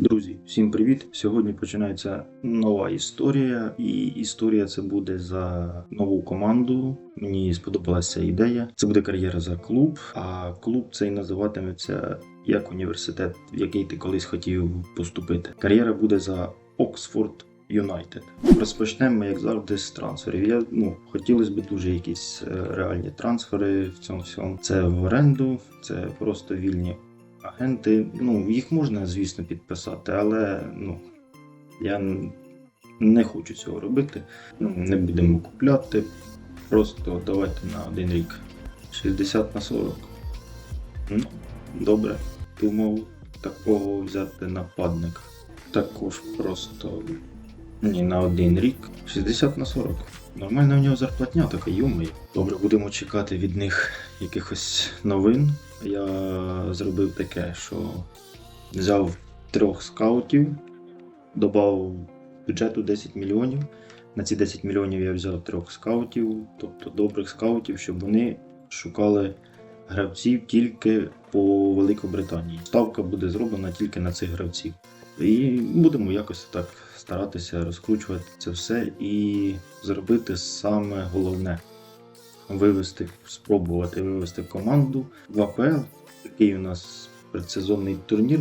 Друзі, всім привіт! Сьогодні починається нова історія, і історія це буде за нову команду. Мені сподобалася ідея. Це буде кар'єра за клуб, а клуб цей називатиметься як університет, в який ти колись хотів поступити. Кар'єра буде за Оксфорд Юнайтед. Розпочнемо, ми, як завжди, з трансферів. Я ну хотілося б дуже якісь е, реальні трансфери в цьому всьому. Це в оренду, це просто вільні агенти. Ну їх можна, звісно, підписати, але ну я не хочу цього робити. Ну, не будемо купляти. Просто давайте на один рік. 60 на 40. Ну, добре. Думав такого взяти нападника. Також просто ні, на один рік. 60 на 40. Нормальна у нього зарплатня, така юмий. Добре, будемо чекати від них якихось новин. Я зробив таке, що взяв трьох скаутів, додав бюджету 10 мільйонів. На ці 10 мільйонів я взяв трьох скаутів, тобто добрих скаутів, щоб вони шукали гравців тільки по Великобританії. Ставка буде зроблена тільки на цих гравців. І будемо якось так старатися розкручувати це все і зробити саме головне вивести, спробувати вивести команду в АПЛ. Такий у нас предсезонний турнір.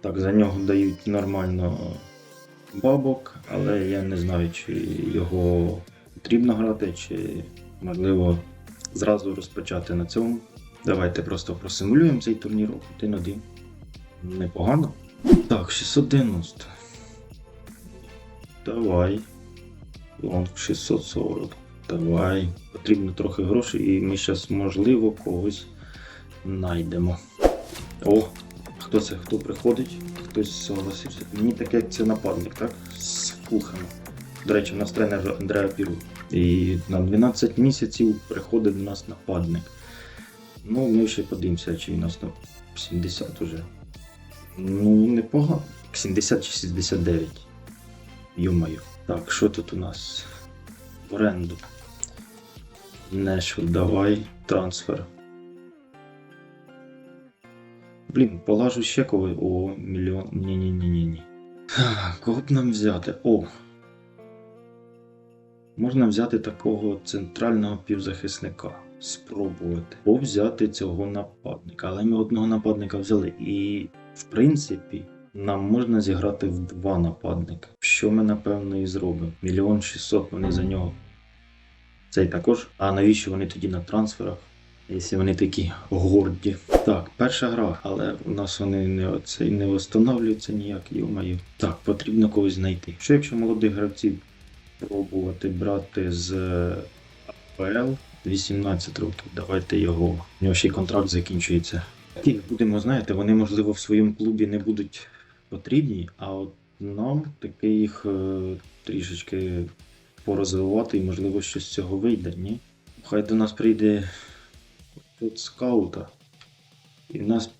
Так, за нього дають нормально бабок, але я не знаю, чи його потрібно грати, чи можливо зразу розпочати на цьому. Давайте просто просимулюємо цей турнір один один. Непогано. Так, 690. Давай. Лонг 640. Давай. Потрібно трохи грошей, і ми зараз, можливо, когось знайдемо. О, хто це? Хто приходить? Хтось согласився. Мені таке, як це нападник, так? З Фулхема. До речі, у нас тренер Андреа Піру. І на 12 місяців приходить до нас нападник. Ну, ми ще подивимося, чи у нас на 70 уже. Ну, непогано. 70 чи 69. Йомаю. Так, що тут у нас? В оренду. Нешвіл, давай. Трансфер. Блін, полажу ще коли. О, мільйон. Ні-ні-ні-ні-ні. Кого б нам взяти? О. Можна взяти такого центрального півзахисника. Спробувати. Або взяти цього нападника. Але ми одного нападника взяли. І, в принципі, нам можна зіграти в два нападника. Що ми, напевно, і зробимо. Мільйон шістсот вони за нього. Цей також. А навіщо вони тоді на трансферах? Якщо вони такі горді. Так, перша гра, але у нас вони не, оце, не встановлюються ніяк, йомаю. Так, потрібно когось знайти. Що якщо молодих гравців пробувати брати з е, АПЛ 18 років, давайте його. У нього ще й контракт закінчується. Ті, будемо знаєте, вони можливо в своєму клубі не будуть потрібні, а от нам таки їх е, трішечки порозвивати і можливо щось з цього вийде, ні? Хай до нас прийде тут скаута. І в нас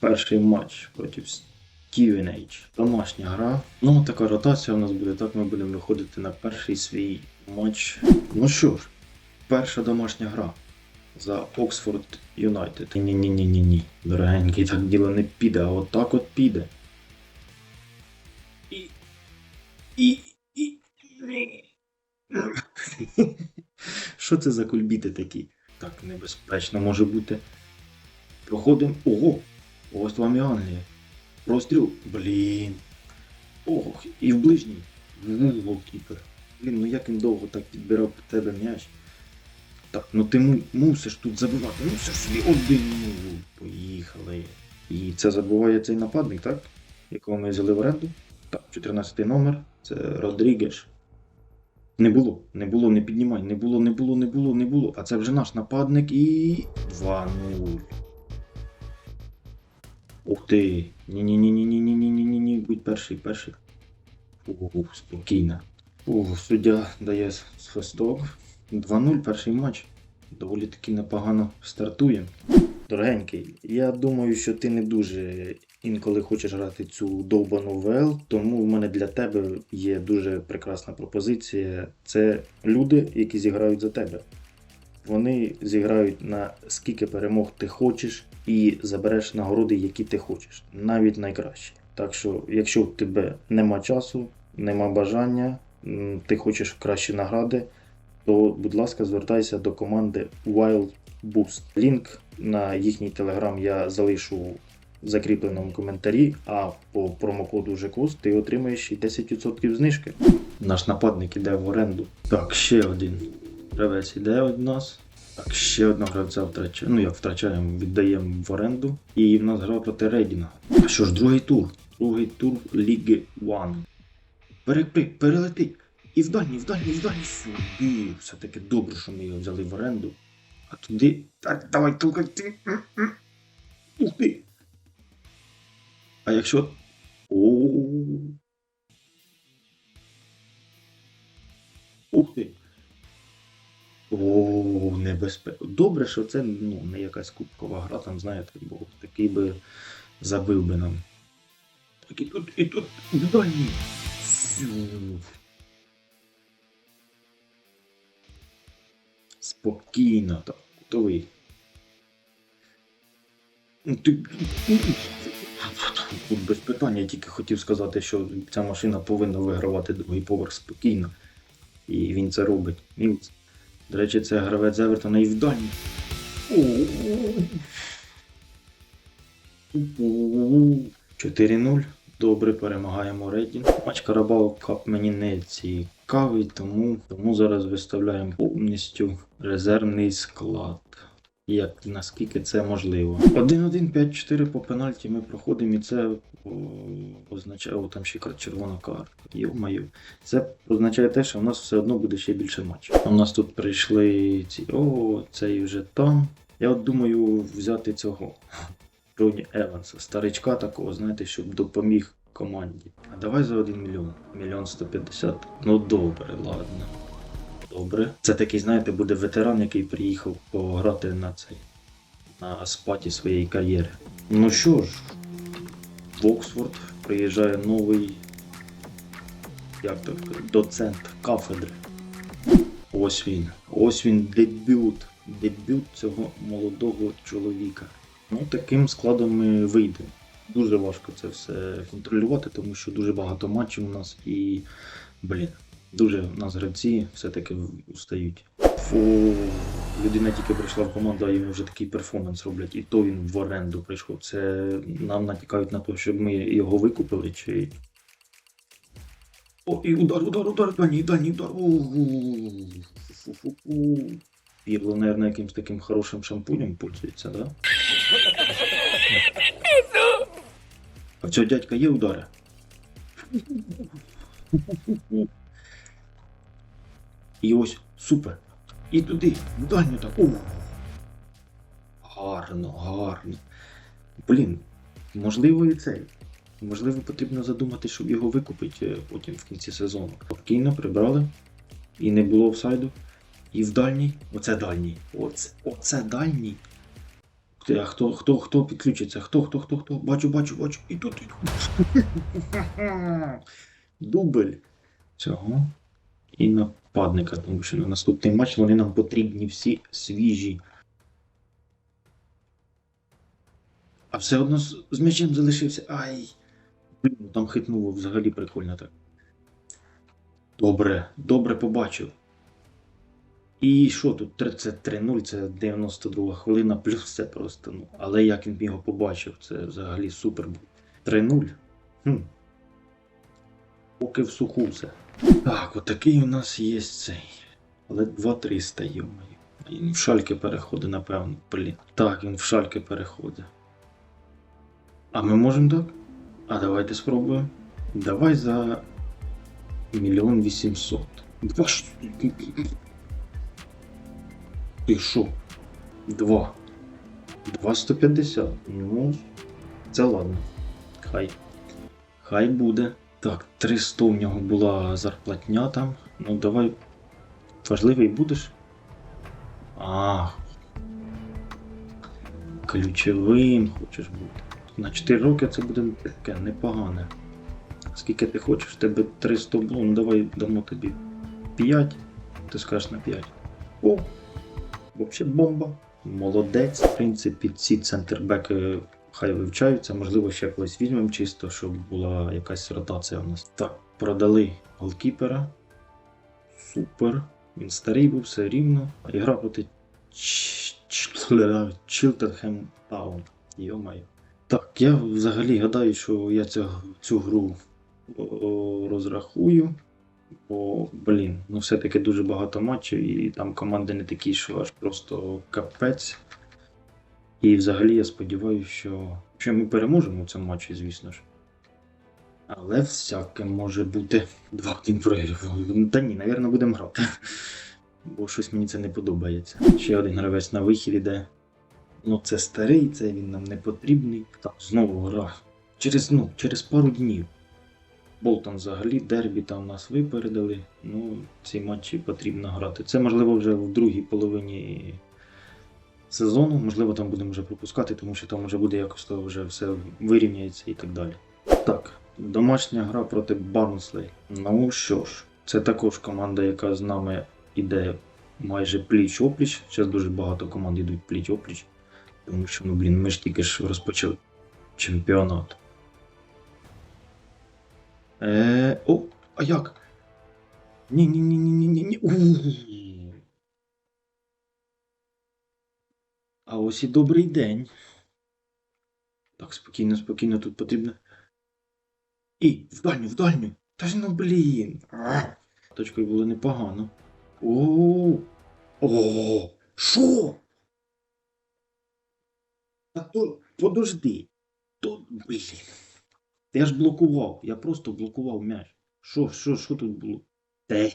перший матч проти Stevenage. Домашня гра. Ну, така ротація у нас буде. Так ми будемо виходити на перший свій матч. Ну що ж, перша домашня гра за Оксфорд Юнайтед. Ні-ні-ні-ні-ні. Дорогенький, так діло не піде, а отак от піде. Що це за кульбіти такі? Так небезпечно може бути. Проходимо. Ого! Ось вам і Англія. Простріл. Блін. Ох, і в ближній. Ну. Блін, ну як він довго так підбирав під тебе м'яч. Так, ну ти му- мусиш тут забивати. Мусиш собі один. Поїхали. І це забуває цей нападник, так? Якого ми взяли в оренду. Так, 14 номер. Це Родрігеш. Не було, не було, не піднімай, не було, не було, не було, не було. А це вже наш нападник і. 2-0. Ух ти. Ні-ні-ні-ні-ні-ні-ні-ні. Будь перший, перший. Ух, спокійно. Ух, суддя дає свисток. 2-0 перший матч. Доволі таки непогано стартує. Дорогенький, я думаю, що ти не дуже інколи хочеш грати цю довбану ВЛ, тому в мене для тебе є дуже прекрасна пропозиція. Це люди, які зіграють за тебе. Вони зіграють на скільки перемог ти хочеш і забереш нагороди, які ти хочеш, навіть найкращі. Так що, якщо в тебе нема часу, нема бажання, ти хочеш кращі награди, то, будь ласка, звертайся до команди Wild Boost. Лінк на їхній телеграм я залишу в закріпленому коментарі, а по промокоду ЖКУС ти отримаєш і 10% знижки. Наш нападник іде в оренду. Так, ще один гравець іде від нас. Так, ще одного гравця втрачаємо. Ну як втрачаємо, віддаємо в оренду. І в нас гра проти Рейдінга. А що ж, другий тур. Другий тур Ліги One. Перепри, перелети. І в дальній, в дальній, в дальній. Сюди. Все-таки добре, що ми його взяли в оренду. А туди. Так, давай, тукай ти. Ух ти. А якщо. О. Ух ти. О, небезпечно. Добре, що це ну, не якась кубкова гра, там, знаєте, бо такий би забив би нам. Так і тут, і тут, дальній. Фу. Спокійно, так, готовий. Ну, Ти... Тут без питання, я тільки хотів сказати, що ця машина повинна вигравати другий поверх спокійно. І він це робить. Мілц. До речі, це гравець Евертона і в дальній. 4-0. Добре, перемагаємо рейтинг. Матч Карабау Кап мені не цікавий, тому, тому зараз виставляємо повністю резервний склад. Як наскільки це можливо. 1-1-5-4 по пенальті ми проходимо, і це означає, о, там ще червона карта. Йо-маю. Це означає те, що в нас все одно буде ще більше матчів. У нас тут прийшли ці. О, цей вже там. Я от думаю взяти цього Роні Еванса, старичка такого, знаєте, щоб допоміг команді. А давай за 1 мільйон. Мільйон 150. Ну добре, ладно. Добре. Це такий, знаєте, буде ветеран, який приїхав пограти на цей на спаті своєї кар'єри. Ну що ж, в Оксфорд приїжджає новий як так, доцент кафедри. Ось він. Ось він дебют. Дебют цього молодого чоловіка. Ну, таким складом ми вийдемо. Дуже важко це все контролювати, тому що дуже багато матчів у нас і, блін, дуже в нас гравці все-таки устають. Фу, людина тільки прийшла в команду, а йому вже такий перформанс роблять, і то він в оренду прийшов. Це нам натякають на те, щоб ми його викупили, чи. О, і удар, удар, удар, дальній, дальній удар. Фу-фу-фу. Пірло, наверное, якимсь таким хорошим шампунем пользується, да? А в цього дядька є удари? І ось супер. І туди, в дальню так. Ух. Гарно, гарно. Блін, можливо і цей. Можливо, потрібно задумати, щоб його викупити е, потім в кінці сезону. Спокійно прибрали. І не було офсайду. І в дальній. Оце дальній. Оце, оце дальній. А хто, хто, хто підключиться? Хто, хто, хто, хто? Бачу, бачу, бачу. І тут. І тут. Дубль цього. І нападника, тому що на наступний матч вони нам потрібні всі свіжі. А все одно з, з м'ячем залишився. Ай. Блін, ну там хитнуло взагалі прикольно так. Добре, добре побачив. І що тут 33-0, це 92 хвилина, плюс це просто. ну. Але як він його побачив, це взагалі супер був. 3-0. Хм. Поки в суху все. Так, отакий у нас є цей. Але 2-300, йомаю. Він в шальки переходить, напевно. Блін. Так, він в шальки переходить. А ми можемо так? А давайте спробуємо. Давай за мільйон вісімсот. Два ш... Ти що? Два. Два 150. Ну, це ладно. Хай. Хай буде. Так, 300 в нього була зарплатня там. Ну давай. Важливий будеш? А. Ключовим хочеш бути. На 4 роки це буде таке непогане. Скільки ти хочеш, тебе 300 було, ну давай дамо тобі 5. Ти скажеш на 5. О! Взагалі бомба. Молодець. В принципі, ці центрбеки хай вивчаються, можливо, ще колись візьмемо чисто, щоб була якась ротація у нас. Так, продали голкіпера. Супер. Він старий був, все рівно. А ігра проти Чилтерхем Таун. Йо-моє. Так, я взагалі гадаю, що я цю, цю гру розрахую. Бо, блін, ну все-таки дуже багато матчів, і там команди не такі, що аж просто капець. І взагалі я сподіваюся, що, що ми переможемо в цьому матчі, звісно ж. Але всяке може бути 2-1 прогрів. Та ні, напевно, будемо грати. Бо щось мені це не подобається. Ще один гравець на вихід іде. Ну, це старий, це він нам не потрібний. Так, знову гра. Через, ну, через пару днів. Болтон взагалі, дербі там нас випередили. Ну, ці матчі потрібно грати. Це можливо вже в другій половині сезону. Можливо, там будемо вже пропускати, тому що там вже буде якось то вже все вирівняється і так далі. Так, домашня гра проти Барнслей. Ну що ж, це також команда, яка з нами іде майже пліч-опліч. Зараз дуже багато команд йдуть пліч-опліч. Тому що, ну блін, ми ж тільки ж розпочали чемпіонат. Е, о, а як? Ні, ні, ні, ні, ні, ні, ні. У. А ось і добрий день. Так, спокійно, спокійно, тут потрібно. І, в дальню, в дальню. Та ж ну блін. Точкою було непогано. О, о, що? А то подожди. То, блін. Я ж блокував, я просто блокував м'яч. Що, що, що тут було? Те.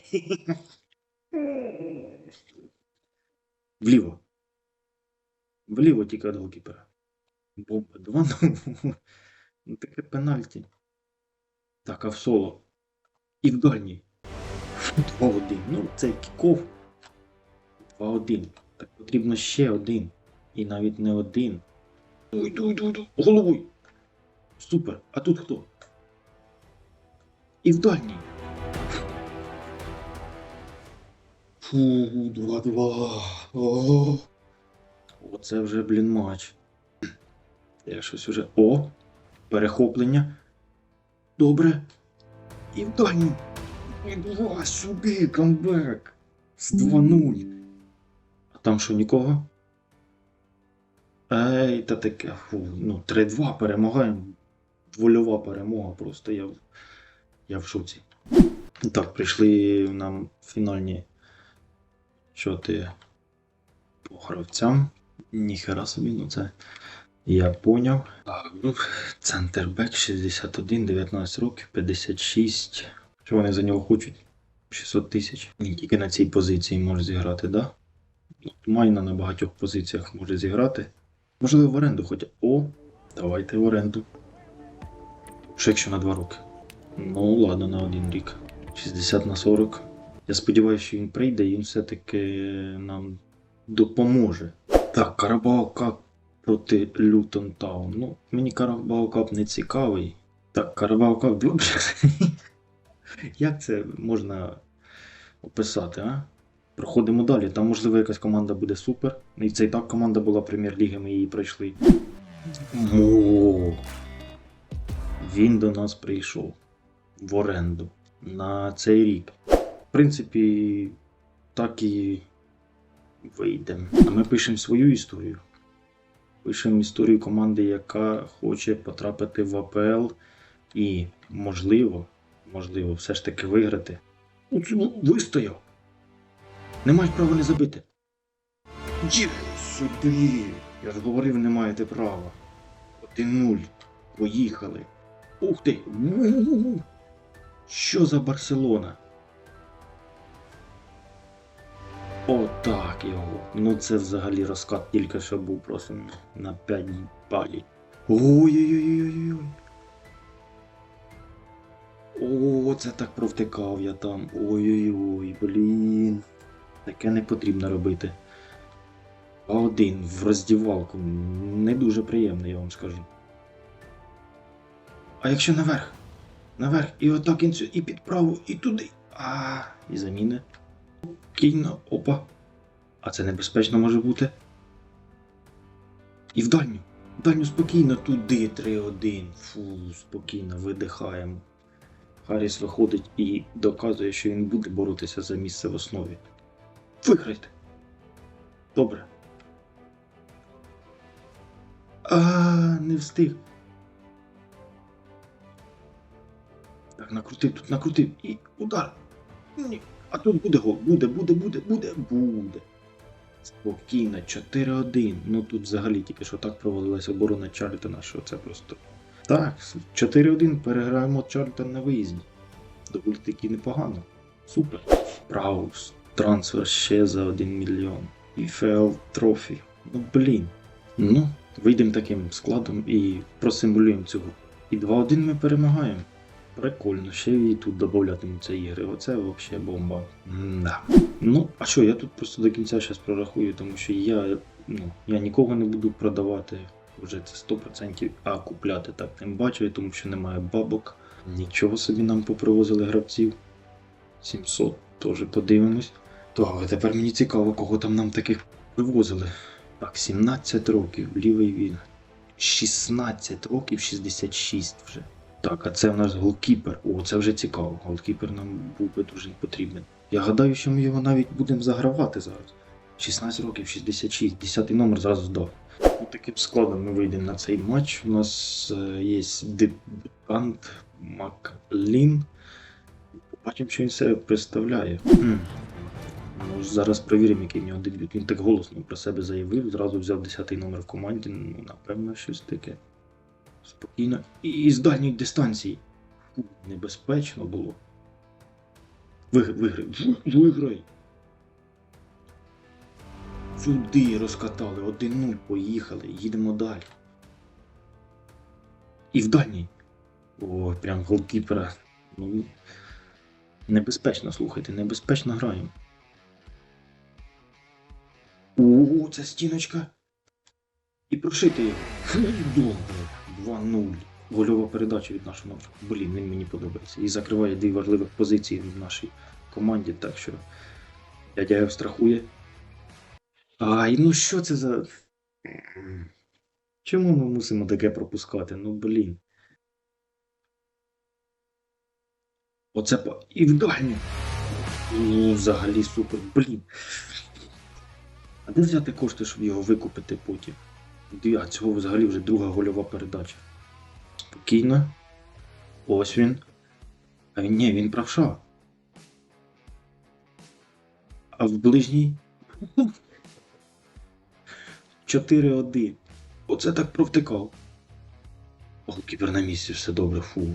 Вліво. Вліво тільки від голкіпера. Бомба 2-0. Ну таке пенальті. Так, а в соло. І в дальній. 2-1. Ну, це кіков. 2-1. Так потрібно ще один. І навіть не один. Дуй, дуй, дуй, дуй. Головою. Супер. А тут хто? І в дальній. Фу, 2-2. Оце вже, блін, матч. Я щось уже. О! Перехоплення. Добре. І в дальній. І два сюди, камбек. З 2-0. А там що, нікого? Ей, та таке. Фу, ну, 3-2 перемагаємо. Вольова перемога просто. Я, я в шоці. Так, прийшли нам фінальні чоти по гравцям. Ніхера собі, ну це я поняв. Ну, центр 61, 19 років, 56. Що вони за нього хочуть? 600 тисяч. Він тільки на цій позиції може зіграти, да? Майна на багатьох позиціях може зіграти. Можливо, в оренду хоча. О, давайте в оренду. Ще якщо на 2 роки. Ну, ладно, на один рік. 60 на 40. Я сподіваюся, що він прийде і він все-таки нам допоможе. Так, Карабао Кап проти Лютон Таун. Ну, мені Карабао Кап не цікавий. Так, Карабао Кап добре. Як це можна описати, а? Проходимо далі. Там, можливо, якась команда буде супер. І це і так команда була прем'єр-ліги, ми її пройшли. Він до нас прийшов в оренду на цей рік. В принципі, так і вийде. А ми пишемо свою історію. Пишемо історію команди, яка хоче потрапити в АПЛ і, можливо, можливо, все ж таки виграти. Ну, Вистояв. Не мають права не забити. Є сюди. Я ж говорив, не маєте права. 1-0. Поїхали. Ух ти! Що за Барселона? Отак його. Ну це взагалі розкат тільки що був просто на 5 балів. Ой-ой-ой-ой-ой. О, це так провтикав я там. Ой-ой-ой, блін. Таке не потрібно робити. А один в роздівалку. Не дуже приємно, я вам скажу. А якщо наверх? Наверх, і отак інцю, і під праву, і туди. А, і заміни. Кінно, опа. А це небезпечно може бути. І в дальню. Даню, спокійно, туди 3-1. Фу, спокійно, видихаємо. Харріс виходить і доказує, що він буде боротися за місце в основі. Виграйте. Добре. А, не встиг. Так, накрутив, тут накрутив і удар. Ні. А тут буде гол. Буде, буде, буде, буде, буде. Спокійно, 4-1. Ну тут взагалі тільки що так провалилася оборона Чарльтона, що це просто. Так, 4-1 переграємо Чарльтон на виїзді. Доволі таки непогано. Супер. Праус. Трансфер ще за 1 мільйон. І ФЛ трофі. Ну блін. Ну, вийдемо таким складом і просимулюємо цього. І 2-1 ми перемагаємо. Прикольно, ще і тут додатимуться ігри. Оце взагалі бомба. Да. Ну, а що, я тут просто до кінця зараз прорахую, тому що я, ну, я нікого не буду продавати. Вже це 100%, а купляти так не бачу, тому що немає бабок. Нічого собі нам попривозили гравців. 700 теж подивимось. Так, тепер мені цікаво, кого там нам таких вивозили. Так, 17 років, лівий він. 16 років, 66 вже. Так, а це в нас голкіпер. О, це вже цікаво. Голкіпер нам був би дуже потрібен. Я гадаю, що ми його навіть будемо загравати зараз. 16 років, 66, 10 номер зразу здав. Ну, таким складом ми вийдемо на цей матч. У нас е, є дебютант Маклін. Побачимо, що він себе представляє. Ну, зараз перевіримо, який в нього дебют. Він так голосно про себе заявив, зразу взяв 10 номер в команді. Ну, напевно, щось таке. Спокійно. І, з дальньої дистанції. Небезпечно було. Виграй, виграй, виграй. Сюди розкатали, 1-0, поїхали, їдемо далі. І в дальній. О, прям голкіпера. Ну, небезпечно, слухайте, небезпечно граємо. О, це стіночка. І прошити. Фу, Добре. 2-0. Гольова передача від нашого номера. Блін, він мені подобається. І закриває дві важливих позиції в нашій команді, так що дядя страхує. Ай, ну що це за. Чому ми мусимо таке пропускати? Ну блін. Оце по. І в дальню. Ну, взагалі супер, блін. А де взяти кошти, щоб його викупити потім? А цього взагалі вже друга гольова передача. Спокійно. Ось він. А він ні, він правша. А в ближній. 4-1. Оце так провтикав. Голкіпер на місці, все добре, фу.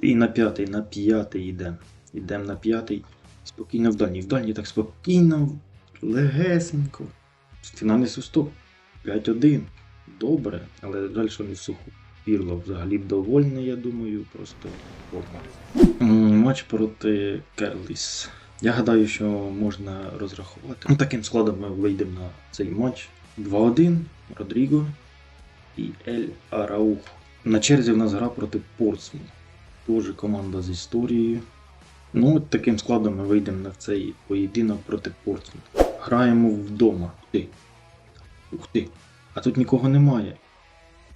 І на п'ятий, на п'ятий йдемо. Йдемо на п'ятий. Спокійно в дальній. В дальній так спокійно, легесенько. Фінальний свисток. 5-1. Добре, але далі не суху. Пірло взагалі б довольний, я думаю, просто форма. Матч проти Керліс. Я гадаю, що можна розрахувати. Ну, таким складом ми вийдемо на цей матч. 2-1, Родріго і Ель Араух. На черзі в нас гра проти Портсмут. Теж команда з історією. Ну, от таким складом ми вийдемо на цей поєдинок проти Портсмут. Граємо вдома. Ух ти. А тут нікого немає.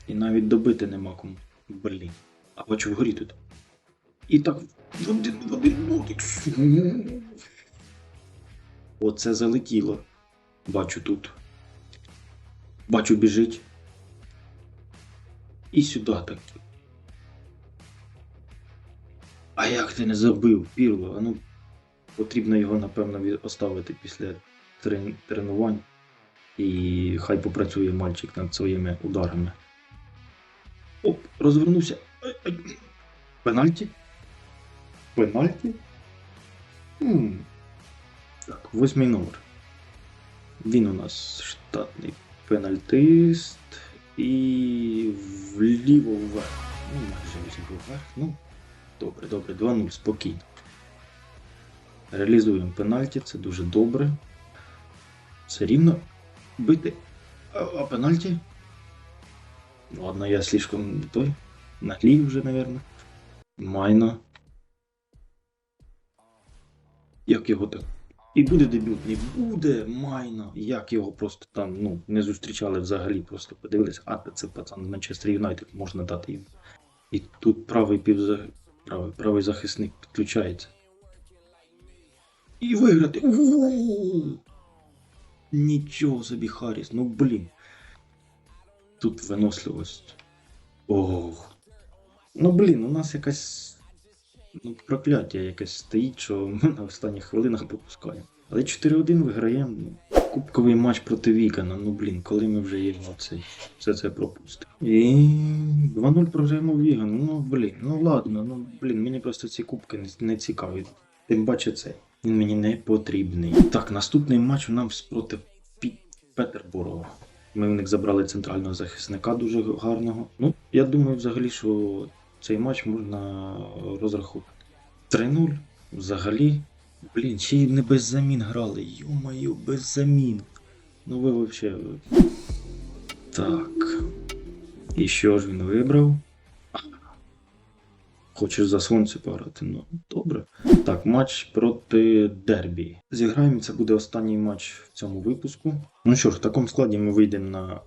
І навіть добити нема кому. Блін. А бачу вгорі тут. І так в один в один. Оце залетіло. Бачу тут. Бачу біжить. І сюди так. А як ти не забив, Пірло? А ну потрібно його, напевно, оставити після трен- тренувань. І хай попрацює мальчик над своїми ударами. Оп, розвернувся. Пенальті? Пенальті? Хм. Так, восьмий номер. Він у нас штатний пенальтист. І вліво вверх. Ну, майже вліво вверх. Ну, добре, добре, 2-0, спокійно. Реалізуємо пенальті, це дуже добре. Все рівно бити. А, а пенальті? Ладно, я слишком той. Наглів вже, наверное. Майно. Як його так? І буде дебютний, буде майна. Як його просто там ну, не зустрічали взагалі, просто подивилися, а це пацан з Манчестер Юнайтед, можна дати йому. І тут правий півза... правий, правий захисник підключається. І виграти. Нічого собі, Харріс, ну блін. Тут виносливость. Ох. Ну блін, у нас якась ну, прокляття якесь стоїть, що ми на останніх хвилинах пропускаємо. Але 4-1 виграємо. Ну, Кубковий матч проти Вікана. Ну блін, коли ми вже їдемо цей, все це пропустимо. І 2-0 програємо Вігану. Ну блін, ну ладно, ну блін, мені просто ці кубки не, не цікаві. Тим паче цей. Він мені не потрібний. Так, наступний матч у нас проти Петербурга. Ми в них забрали центрального захисника дуже гарного. Ну, я думаю, взагалі, що цей матч можна розрахувати. 3-0. Взагалі. Блін, ще й не без замін грали. Йо-моє, без замін. Ну ви взагалі. Так. І що ж він вибрав? Хочеш за сонце пограти? Ну, добре. Так, матч проти Дербі. Зіграємо, це буде останній матч в цьому випуску. Ну що ж, в такому складі ми вийдемо на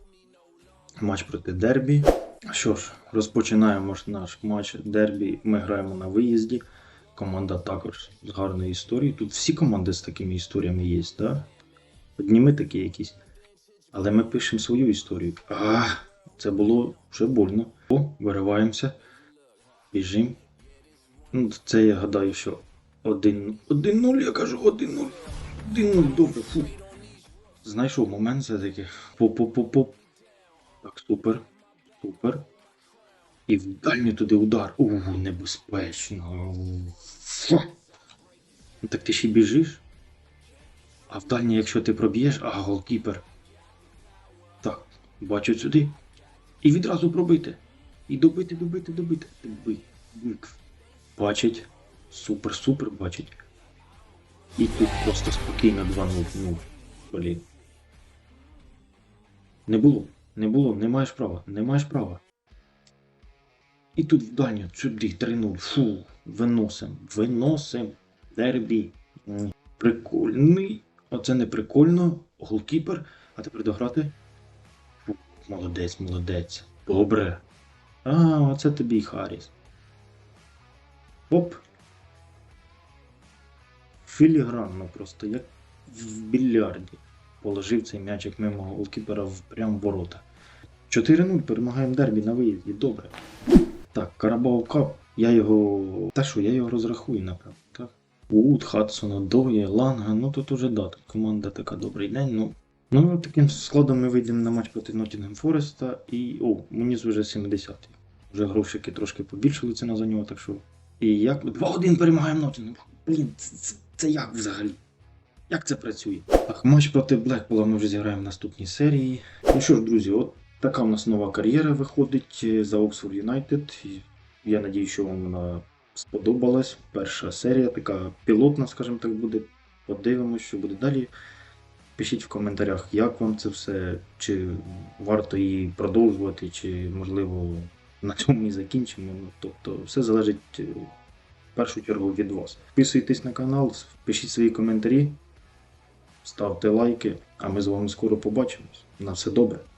матч проти Дербі. Що ж, розпочинаємо наш матч Дербі. Ми граємо на виїзді. Команда також з гарною історією. Тут всі команди з такими історіями є? Да? Одні ми такі якісь. Але ми пишемо свою історію. А, це було вже больно. О, вириваємося. Біжим. Ну, це я гадаю, що 1 1-0, я кажу 1-0. 1-0, добре, фу. Знайшов момент все-таки. Поп-поп-поп. Так, супер. Супер. І в дальній туди удар. Ууу, небезпечно. Фу. Ну так ти ще біжиш. А в дальній, якщо ти проб'єш, а голкіпер. Так, бачу сюди. І відразу пробити. І добити, добити, добити. Доби. Бачить. Супер, супер, бачить. І тут просто спокійно 2-0. Ну, блін. Не було. Не було, не маєш права, не маєш права. І тут в дальню, сюди, 3-0. Фу, виносим, виносим. Дербі. Прикольний. Оце не прикольно. Голкіпер. А тепер дограти. Фу, молодець, молодець. Добре. А, оце тобі Харріс. Оп. Філігранно просто, як в більярді. Положив цей м'ячик мимо голкіпера в ворота. 4-0 перемагаємо дербі на виїзді. Добре. Так, Карабау Кап. Я його. Та що, я його розрахую, напевно, так? Вуд, Хадсона, Доє, Ланга. Ну тут уже да, тут команда така добрий день. Ну, ну таким складом ми вийдемо на матч проти Ноттінгем Фореста і. О, мені вже 70-й. Вже грошики трошки побільшили ціна за нього, так що. І як. 2-1 перемагаємо Ноттінгем. Блін, це, це, це як взагалі? Як це працює? Так, матч проти Блекпола ми вже зіграємо в наступній серії. Ну що ж, друзі, от така в нас нова кар'єра виходить е, за Оксфорд Юнайтед. Я надію, що вам вона сподобалась. Перша серія, така пілотна, скажімо так, буде. Подивимось, що буде далі. Пишіть в коментарях, як вам це все, чи варто її продовжувати, чи можливо на цьому і закінчимо. Ну, тобто, все залежить е, в першу чергу від вас. Підписуйтесь на канал, пишіть свої коментарі, ставте лайки, а ми з вами скоро побачимось. На все добре.